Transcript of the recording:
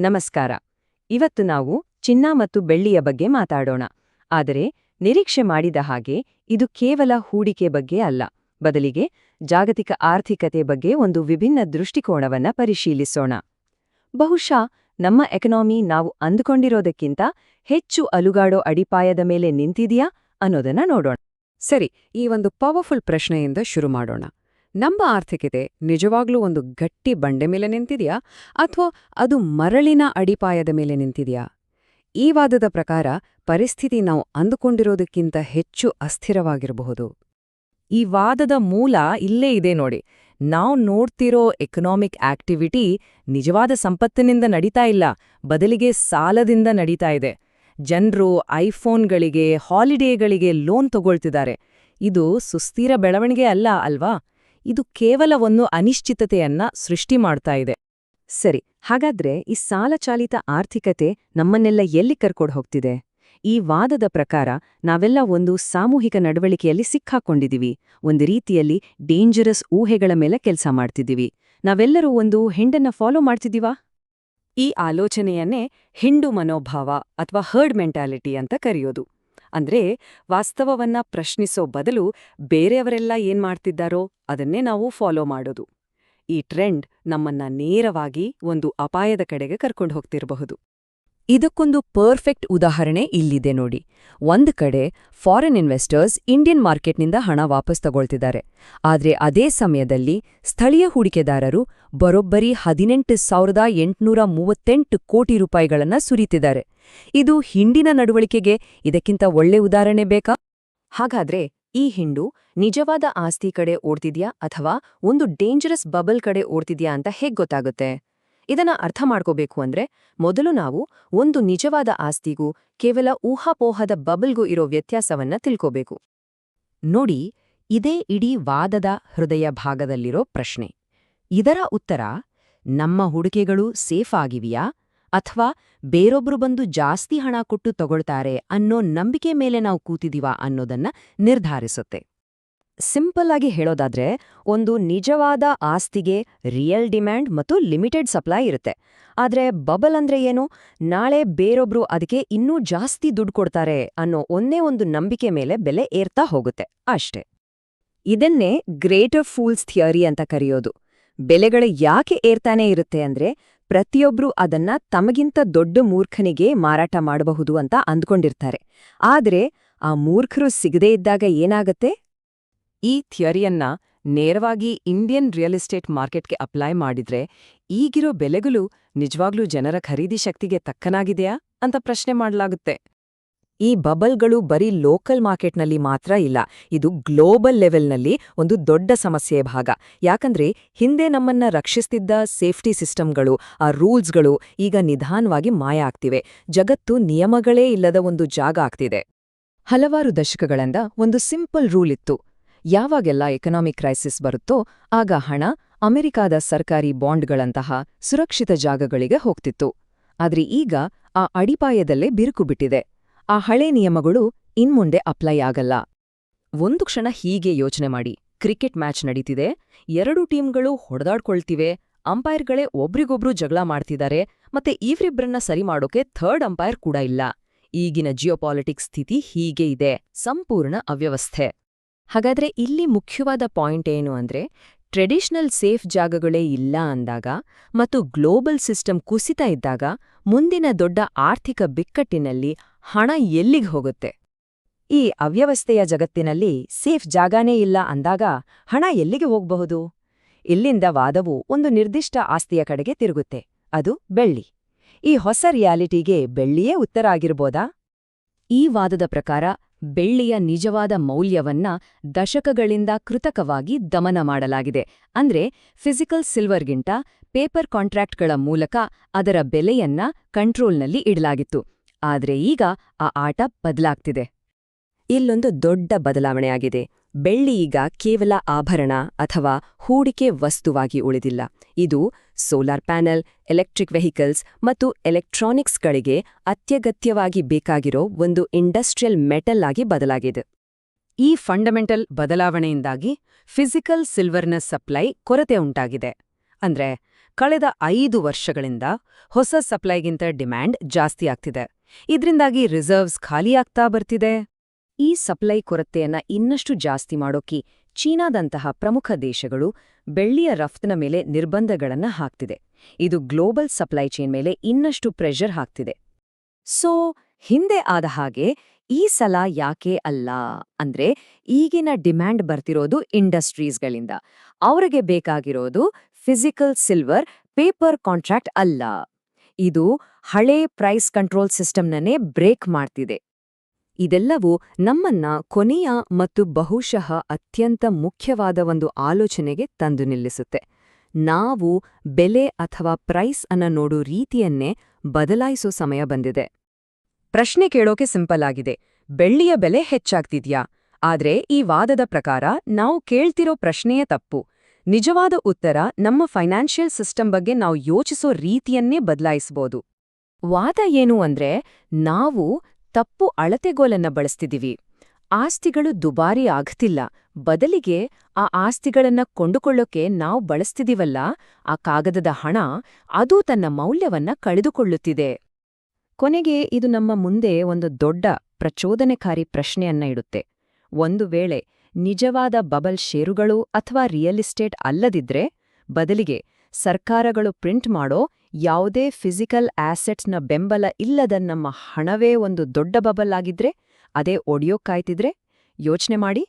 ನಮಸ್ಕಾರ. ಇವತ್ತು ನಾವು ಚಿನ್ನ ಮತ್ತು ಬೆಳ್ಳಿಯ ಬಗ್ಗೆ ಮಾತಾಡೋಣ. ಆದರೆ, ನಿರೀಕ್ಷೆ ಮಾಡಿದ ಹಾಗೆ ಇದು ಕೇವಲ ಹೂಡಿಕೆ ಬಗ್ಗೆ ಅಲ್ಲ. ಬದಲಿಗೆ ಜಾಗತಿಕ ಆರ್ಥಿಕತೆ ಬಗ್ಗೆ ಒಂದು ವಿಭಿನ್ನ ದೃಷ್ಟಿಕೋನವನ್ನ ಪರಿಶೀಲಿಸೋಣ. ಬಹುಶಃ ನಮ್ಮ ಎಕನಾಮಿ ನಾವು ಅಂದುಕೊಂಡಿರೋದಕ್ಕಿಂತ ಹೆಚ್ಚು ಅಲುಗಾಡೋ ಅಡಿಪಾಯದ ಮೇಲೆ ನಿಂತಿದೆಯಾ ಅನ್ನೋದನ್ನ ನೋಡೋಣ. ಸರಿ, ಈ ಒಂದು ಪವರ್ಫುಲ್ ಪ್ರಶ್ನೆಯಿಂದ ಶುರು ಮಾಡೋಣ. ನಮ್ಮ ಆರ್ಥಿಕತೆ ನಿಜವಾಗ್ಲೂ ಒಂದು ಗಟ್ಟಿ ಬಂಡೆ ಮೇಲೆ ನಿಂತಿದೆಯಾ? ಅಥವಾ ಅದು ಮರಳಿನ ಅಡಿಪಾಯದ ಮೇಲೆ ನಿಂತಿದೆಯಾ? ಈ ವಾದದ ಪ್ರಕಾರ ಪರಿಸ್ಥಿತಿ ನಾವು ಅಂದುಕೊಂಡಿರೋದಕ್ಕಿಂತ ಹೆಚ್ಚು ಅಸ್ಥಿರವಾಗಿರಬಹುದು. ಈ ವಾದದ ಮೂಲ ಇಲ್ಲೇ ಇದೆ ನೋಡಿ. ನಾವು ನೋಡ್ತಿರೋ ಎಕನಾಮಿಕ್ ಆಕ್ಟಿವಿಟಿ ನಿಜವಾದ ಸಂಪತ್ತಿನಿಂದ ನಡೀತಾ ಇಲ್ಲ. ಬದಲಿಗೆ ಸಾಲದಿಂದ ನಡೀತಾ ಇದೆ. ಜನರು ಐಫೋನ್ಗಳಿಗೆ, ಹಾಲಿಡೇಗಳಿಗೆ ಲೋನ್ ತಗೊಳ್ತಿದ್ದಾರೆ. ಇದು ಸುಸ್ಥಿರ ಬೆಳವಣಿಗೆ ಅಲ್ಲ, ಅಲ್ವಾ? ಇದು ಕೇವಲ ಒಂದು ಅನಿಶ್ಚಿತತೆಯನ್ನ ಸೃಷ್ಟಿ ಮಾಡ್ತಾ ಇದೆ. ಸರಿ, ಹಾಗಾದ್ರೆ ಈ ಸಾಲಚಾಲಿತ ಆರ್ಥಿಕತೆ ನಮ್ಮನ್ನೆಲ್ಲ ಎಲ್ಲಿ ಕರ್ಕೊಂಡು ಹೋಗ್ತಿದೆ? ಈ ವಾದದ ಪ್ರಕಾರ ನಾವೆಲ್ಲ ಒಂದು ಸಾಮೂಹಿಕ ನಡವಳಿಕೆಯಲ್ಲಿ ಸಿಕ್ಕಾಕೊಂಡಿದ್ದೀವಿ ಒಂದು ರೀತಿಯಲ್ಲಿ ಡೇಂಜರಸ್ ಊಹೆಗಳ ಮೇಲೆ ಕೆಲಸ ಮಾಡ್ತಿದ್ದೀವಿ ನಾವೆಲ್ಲರೂ ಒಂದು ಹೆಂಡನ್ನ ಫಾಲೋ ಮಾಡ್ತಿದ್ದೀವಾ ಈ ಆಲೋಚನೆಯನ್ನೇ ಹಿಂಡು ಮನೋಭಾವ ಅಥವಾ ಹರ್ಡ್ ಮೆಂಟಾಲಿಟಿ ಅಂತ ಕರೆಯೋದು. ಅಂದ್ರೆ ವಾಸ್ತವವನ್ನ ಪ್ರಶ್ನಿಸೋ ಬದಲು ಬೇರೆಯವರೆಲ್ಲ ಏನ್ ಮಾಡ್ತಿದ್ದಾರೋ ಅದನ್ನೇ ನಾವು ಫಾಲೋ ಮಾಡೋದು. ಈ ಟ್ರೆಂಡ್ ನಮ್ಮನ್ನ ನೇರವಾಗಿ ಒಂದು ಅಪಾಯದ ಕಡೆಗೆ ಕರ್ಕೊಂಡು ಹೋಗ್ತಿರಬಹುದು. ಇದಕ್ಕೊಂದು ಪರ್ಫೆಕ್ಟ್ ಉದಾಹರಣೆ ಇಲ್ಲಿದೆ ನೋಡಿ. ಒಂದು ಕಡೆ ಫಾರಿನ್ ಇನ್ವೆಸ್ಟರ್ಸ್ ಇಂಡಿಯನ್ ಮಾರ್ಕೆಟ್ನಿಂದ ಹಣ ವಾಪಸ್ ತಗೊಳ್ತಿದ್ದಾರೆ. ಆದರೆ ಅದೇ ಸಮಯದಲ್ಲಿ ಸ್ಥಳೀಯ ಹೂಡಿಕೆದಾರರು ಬರೋಬ್ಬರಿ ಹದಿನೆಂಟು ಸಾವಿರದ ಎಂಟುನೂರ ಮೂವತ್ತೆಂಟು ಕೋಟಿ ರೂಪಾಯಿಗಳನ್ನ ಸುರಿತಿದ್ದಾರೆ. ಇದು ಹಿಂಡಿನ ನಡವಳಿಕೆಗೆ ಇದಕ್ಕಿಂತ ಒಳ್ಳೆ ಉದಾಹರಣೆ ಬೇಕಾ? ಹಾಗಾದ್ರೆ ಈ ಹಿಂಡು ನಿಜವಾದ ಆಸ್ತಿ ಕಡೆ ಓಡ್ತಿದ್ಯಾ ಅಥವಾ ಒಂದು ಡೇಂಜರಸ್ ಬಬಲ್ ಕಡೆ ಓಡ್ತಿದ್ಯಾ ಅಂತ ಹೇಗ್ ಗೊತ್ತಾಗುತ್ತೆ? ಇದನ್ನ ಅರ್ಥ ಮಾಡ್ಕೋಬೇಕು ಅಂದ್ರೆ ಮೊದಲು ನಾವು ಒಂದು ನಿಜವಾದ ಆಸ್ತಿಗೂ ಕೇವಲ ಊಹಾಪೋಹದ ಬಬಲ್ಗೂ ಇರೋ ವ್ಯತ್ಯಾಸವನ್ನ ತಿಳ್ಕೋಬೇಕು. ನೋಡಿ, ಇದೇ ಇಡೀ ವಾದದ ಹೃದಯ ಭಾಗದಲ್ಲಿರೋ ಪ್ರಶ್ನೆ. ಇದರ ಉತ್ತರ, ನಮ್ಮ ಹೂಡಿಕೆಗಳು ಸೇಫ್ ಆಗಿವೆಯಾ? ಅಥವಾ ಬೇರೊಬ್ರು ಬಂದು ಜಾಸ್ತಿ ಹಣ ಕೊಟ್ಟು ತಗೊಳ್ತಾರೆ ಅನ್ನೋ ನಂಬಿಕೆ ಮೇಲೆ ನಾವು ಕೂತಿದೀವಾ ಅನ್ನೋದನ್ನ ನಿರ್ಧಾರಿಸುತ್ತೆ. ಸಿಂಪಲ್ ಆಗಿ ಹೇಳೋದಾದ್ರೆ, ಒಂದು ನಿಜವಾದ ಆಸ್ತಿಗೆ ರಿಯಲ್ ಡಿಮ್ಯಾಂಡ್ ಮತ್ತು ಲಿಮಿಟೆಡ್ ಸಪ್ಲೈ ಇರುತ್ತೆ. ಆದ್ರೆ ಬಬಲ್ ಅಂದ್ರೆ ಏನು? ನಾಳೆ ಬೇರೊಬ್ರು ಅದಕ್ಕೆ ಇನ್ನೂ ಜಾಸ್ತಿ ದುಡ್ಡು ಕೊಡ್ತಾರೆ ಅನ್ನೋ ಒಂದೇ ಒಂದು ನಂಬಿಕೆ ಮೇಲೆ ಬೆಲೆ ಏರ್ತಾ ಹೋಗುತ್ತೆ. ಅಷ್ಟೇ. ಇದನ್ನೇ ಗ್ರೇಟರ್ ಫೂಲ್ಸ್ ಥಿಯರಿ ಅಂತ ಕರೆಯೋದು. ಬೆಲೆಗಳು ಯಾಕೆ ಏರ್ತಾನೆ ಇರುತ್ತೆ ಅಂದ್ರೆ, ಪ್ರತಿಯೊಬ್ರೂ ಅದನ್ನ ತಮಗಿಂತ ದೊಡ್ಡ ಮೂರ್ಖನಿಗೆ ಮಾರಾಟ ಮಾಡಬಹುದು ಅಂತ ಅಂದ್ಕೊಂಡಿರ್ತಾರೆ. ಆದ್ರೆ, ಆ ಮೂರ್ಖರು ಸಿಗದೇ ಇದ್ದಾಗ ಏನಾಗತ್ತೆ? ಈ ಥಿಯರಿಯನ್ನ ನೇರವಾಗಿ ಇಂಡಿಯನ್ ರಿಯಲ್ ಎಸ್ಟೇಟ್ ಮಾರ್ಕೆಟ್ಗೆ ಅಪ್ಲೈ ಮಾಡಿದ್ರೆ ಈಗಿರೋ ಬೆಲೆಗಳು ನಿಜವಾಗ್ಲೂ ಜನರ ಖರೀದಿ ಶಕ್ತಿಗೆ ತಕ್ಕನಾಗಿದೆಯಾ ಅಂತ ಪ್ರಶ್ನೆ ಮಾಡಲಾಗುತ್ತೆ. ಈ ಬಬಲ್ಗಳು ಬರೀ ಲೋಕಲ್ ಮಾರ್ಕೆಟ್ನಲ್ಲಿ ಮಾತ್ರ ಇಲ್ಲ, ಇದು ಗ್ಲೋಬಲ್ ಲೆವೆಲ್ನಲ್ಲಿ ಒಂದು ದೊಡ್ಡ ಸಮಸ್ಯೆಯ ಭಾಗ. ಯಾಕಂದ್ರೆ ಹಿಂದೆ ನಮ್ಮನ್ನ ರಕ್ಷಿಸ್ತಿದ್ದ ಸೇಫ್ಟಿ ಸಿಸ್ಟಮ್ಗಳು, ಆ ರೂಲ್ಸ್ಗಳು ಈಗ ನಿಧಾನವಾಗಿ ಮಾಯ ಆಗ್ತಿವೆ. ಜಗತ್ತು ನಿಯಮಗಳೇ ಇಲ್ಲದ ಒಂದು ಜಾಗ ಆಗ್ತಿದೆ. ಹಲವಾರು ದಶಕಗಳಿಂದ ಒಂದು ಸಿಂಪಲ್ ರೂಲ್ ಇತ್ತು. ಯಾವಾಗೆಲ್ಲ ಎಕನಾಮಿಕ್ ಕ್ರೈಸಿಸ್ ಬರುತ್ತೋ ಆಗ ಹಣ ಅಮೆರಿಕಾದ ಸರ್ಕಾರಿ ಬಾಂಡ್ಗಳಂತಹ ಸುರಕ್ಷಿತ ಜಾಗಗಳಿಗೆ ಹೋಗ್ತಿತ್ತು. ಆದ್ರೆ ಈಗ ಆ ಅಡಿಪಾಯದಲ್ಲೇ ಬಿರುಕು ಬಿಟ್ಟಿದೆ. ಆ ಹಳೆ ನಿಯಮಗಳು ಇನ್ಮುಂದೆ ಅಪ್ಲೈ ಆಗಲ್ಲ. ಒಂದು ಕ್ಷಣ ಹೀಗೆ ಯೋಚನೆ ಮಾಡಿ. ಕ್ರಿಕೆಟ್ ಮ್ಯಾಚ್ ನಡೀತಿದೆ. ಎರಡು ಟೀಮ್ಗಳು ಹೊಡೆದಾಡ್ಕೊಳ್ತಿವೆ. ಅಂಪೈರ್ಗಳೇ ಒಬ್ರಿಗೊಬ್ರು ಜಗಳ ಮಾಡ್ತಿದ್ದಾರೆ. ಮತ್ತೆ ಇವ್ರಿಬ್ರನ್ನ ಸರಿ ಮಾಡೋಕೆ ಥರ್ಡ್ ಅಂಪೈರ್ ಕೂಡ ಇಲ್ಲ. ಈಗಿನ ಜಿಯೋಪಾಲಿಟಿಕ್ಸ್ ಸ್ಥಿತಿ ಹೀಗೆ ಇದೆ. ಸಂಪೂರ್ಣ ಅವ್ಯವಸ್ಥೆ. ಹಾಗಾದ್ರೆ ಇಲ್ಲಿ ಮುಖ್ಯವಾದ ಪಾಯಿಂಟ್ ಏನು ಅಂದ್ರೆ, ಟ್ರೆಡಿಷನಲ್ ಸೇಫ್ ಜಾಗಗಳೇ ಇಲ್ಲ ಅಂದಾಗ ಮತ್ತು ಗ್ಲೋಬಲ್ ಸಿಸ್ಟಮ್ ಕುಸಿತ ಇದ್ದಾಗ ಮುಂದಿನ ದೊಡ್ಡ ಆರ್ಥಿಕ ಬಿಕ್ಕಟ್ಟಿನಲ್ಲಿ ಹಣ ಎಲ್ಲಿಗೆ ಹೋಗುತ್ತೆ? ಈ ಅವ್ಯವಸ್ಥೆಯ ಜಗತ್ತಿನಲ್ಲಿ ಸೇಫ್ ಜಾಗನೇ ಇಲ್ಲ ಅಂದಾಗ ಹಣ ಎಲ್ಲಿಗೆ ಹೋಗಬಹುದು? ಇಲ್ಲಿಂದ ವಾದವು ಒಂದು ನಿರ್ದಿಷ್ಟ ಆಸ್ತಿಯ ಕಡೆಗೆ ತಿರುಗುತ್ತೆ, ಅದು ಬೆಳ್ಳಿ. ಈ ಹೊಸ ರಿಯಾಲಿಟಿಗೆ ಬೆಳ್ಳಿಯೇ ಉತ್ತರ ಆಗಿರ್ಬೋದಾ? ಈ ವಾದದ ಪ್ರಕಾರ ಬೆಳ್ಳಿಯ ನಿಜವಾದ ಮೌಲ್ಯವನ್ನ ದಶಕಗಳಿಂದ ಕೃತಕವಾಗಿ ದಮನ ಮಾಡಲಾಗಿದೆ. ಅಂದ್ರೆ ಫಿಸಿಕಲ್ ಸಿಲ್ವರ್ಗಿಂತ ಪೇಪರ್ ಕಾಂಟ್ರಾಕ್ಟ್ಗಳ ಮೂಲಕ ಅದರ ಬೆಲೆಯನ್ನ ಕಂಟ್ರೋಲ್ನಲ್ಲಿ ಇಡಲಾಗಿತ್ತು. ಆದ್ರೆ ಈಗ ಆ ಆಟ ಬದಲಾಗ್ತಿದೆ. ಇಲ್ಲೊಂದು ದೊಡ್ಡ ಬದಲಾವಣೆಯಾಗಿದೆ. ಬೆಳ್ಳಿ ಈಗ ಕೇವಲ ಆಭರಣ ಅಥವಾ ಹೂಡಿಕೆ ವಸ್ತುವಾಗಿ ಉಳಿದಿಲ್ಲ. ಇದು ಸೋಲಾರ್ ಪ್ಯಾನೆಲ್, ಎಲೆಕ್ಟ್ರಿಕ್ ವೆಹಿಕಲ್ಸ್ ಮತ್ತು ಎಲೆಕ್ಟ್ರಾನಿಕ್ಸ್ಗಳಿಗೆ ಅತ್ಯಗತ್ಯವಾಗಿ ಬೇಕಾಗಿರೋ ಒಂದು ಇಂಡಸ್ಟ್ರಿಯಲ್ ಮೆಟಲ್ ಆಗಿ ಬದಲಾಗಿದೆ. ಈ ಫಂಡಮೆಂಟಲ್ ಬದಲಾವಣೆಯಿಂದಾಗಿ ಫಿಸಿಕಲ್ ಸಿಲ್ವರ್ನ ಸಪ್ಲೈ ಕೊರತೆ ಉಂಟಾಗಿದೆ. ಅಂದ್ರೆ ಕಳೆದ ಐದು ವರ್ಷಗಳಿಂದ ಹೊಸ ಸಪ್ಲೈಗಿಂತ ಡಿಮ್ಯಾಂಡ್ ಜಾಸ್ತಿ ಆಗ್ತಿದೆ. ಇದರಿಂದಾಗಿ ರಿಸರ್ವ್ಸ್ ಖಾಲಿಯಾಗ್ತಾ ಬರ್ತಿದೆ. ಈ ಸಪ್ಲೈ ಕೊರತೆಯನ್ನ ಇನ್ನಷ್ಟು ಜಾಸ್ತಿ ಮಾಡೋಕೆ ಚೀನಾದಂತಹ ಪ್ರಮುಖ ದೇಶಗಳು ಬೆಳ್ಳಿಯ ರಫ್ತಿನ ಮೇಲೆ ನಿರ್ಬಂಧಗಳನ್ನ ಹಾಕ್ತಿದೆ. ಇದು ಗ್ಲೋಬಲ್ ಸಪ್ಲೈ ಚೈನ್ ಮೇಲೆ ಇನ್ನಷ್ಟು ಪ್ರೆಷರ್ ಹಾಕ್ತಿದೆ. ಸೊ, ಹಿಂದೆ ಆದ ಹಾಗೆ ಈ ಸಲ ಯಾಕೆ ಅಲ್ಲ? ಅಂದ್ರೆ ಈಗಿನ ಡಿಮ್ಯಾಂಡ್ ಬರ್ತಿರೋದು ಇಂಡಸ್ಟ್ರೀಸ್ಗಳಿಂದ. ಅವರಿಗೆ ಬೇಕಾಗಿರೋದು ಫಿಸಿಕಲ್ ಸಿಲ್ವರ್, ಪೇಪರ್ ಕಾಂಟ್ರಾಕ್ಟ್ ಅಲ್ಲ. ಇದು ಹಳೆ ಪ್ರೈಸ್ ಕಂಟ್ರೋಲ್ ಸಿಸ್ಟಮ್ನನ್ನೇ ಬ್ರೇಕ್ ಮಾಡ್ತಿದೆ. ಇದೆಲ್ಲವೂ ನಮ್ಮನ್ನ ಕೊನೆಯ ಮತ್ತು ಬಹುಶಃ ಅತ್ಯಂತ ಮುಖ್ಯವಾದ ಒಂದು ಆಲೋಚನೆಗೆ ತಂದು ನಿಲ್ಲಿಸುತ್ತೆ. ನಾವು ಬೆಲೆ ಅಥವಾ ಪ್ರೈಸ್ ಅನ್ನ ನೋಡೋ ರೀತಿಯನ್ನೇ ಬದಲಾಯಿಸೋ ಸಮಯ ಬಂದಿದೆ. ಪ್ರಶ್ನೆ ಕೇಳೋಕೆ ಸಿಂಪಲ್ ಆಗಿದೆ. ಬೆಳ್ಳಿಯ ಬೆಲೆ ಹೆಚ್ಚಾಗ್ತಿದ್ಯಾ? ಆದ್ರೆ ಈ ವಾದದ ಪ್ರಕಾರ ನಾವು ಕೇಳ್ತಿರೋ ಪ್ರಶ್ನೆಯೇ ತಪ್ಪು. ನಿಜವಾದ ಉತ್ತರ ನಮ್ಮ ಫೈನಾನ್ಷಿಯಲ್ ಸಿಸ್ಟಮ್ ಬಗ್ಗೆ ನಾವು ಯೋಚಿಸೋ ರೀತಿಯನ್ನೇ ಬದಲಾಯಿಸಬಹುದು ವಾದ ಏನು ಅಂದ್ರೆ ನಾವು ತಪ್ಪು ಅಳತೆಗೋಲನ್ನ ಬಳಸ್ತಿದ್ದೀವಿ ಆಸ್ತಿಗಳು ದುಬಾರಿ ಆಗ್ತಿಲ್ಲ. ಬದಲಿಗೆ ಆ ಆಸ್ತಿಗಳನ್ನ ಕೊಂಡುಕೊಳ್ಳೋಕೆ ನಾವು ಬಳಸ್ತಿದೀವಲ್ಲ, ಆ ಕಾಗದದ ಹಣ ಅದು ತನ್ನ ಮೌಲ್ಯವನ್ನ ಕಳೆದುಕೊಳ್ಳುತ್ತಿದೆ. ಕೊನೆಗೆ ಇದು ನಮ್ಮ ಮುಂದೆ ಒಂದು ದೊಡ್ಡ ಪ್ರಚೋದನೆಕಾರಿ ಪ್ರಶ್ನೆಯನ್ನ ಇಡುತ್ತೆ. ಒಂದು ವೇಳೆ ನಿಜವಾದ ಬಬಲ್ ಷೇರುಗಳು ಅಥವಾ ರಿಯಲ್ ಎಸ್ಟೇಟ್ ಅಲ್ಲದಿದ್ರೆ, ಬದಲಿಗೆ ಸರ್ಕಾರಗಳು ಪ್ರಿಂಟ್ ಮಾಡೋ ಯಾವುದೇ ಫಿಸಿಕಲ್ ಆಸೆಟ್ಸ್ನ ಬೆಂಬಲ ಇಲ್ಲದ ನಮ್ಮ ಹಣವೇ ಒಂದು ದೊಡ್ಡ ಬಬಲ್ ಆಗಿದ್ರೆ, ಅದೇ ಒಡೆಯೋಕ್ಕಾಯ್ತಿದ್ರೆ ಯೋಚನೆ ಮಾಡಿ.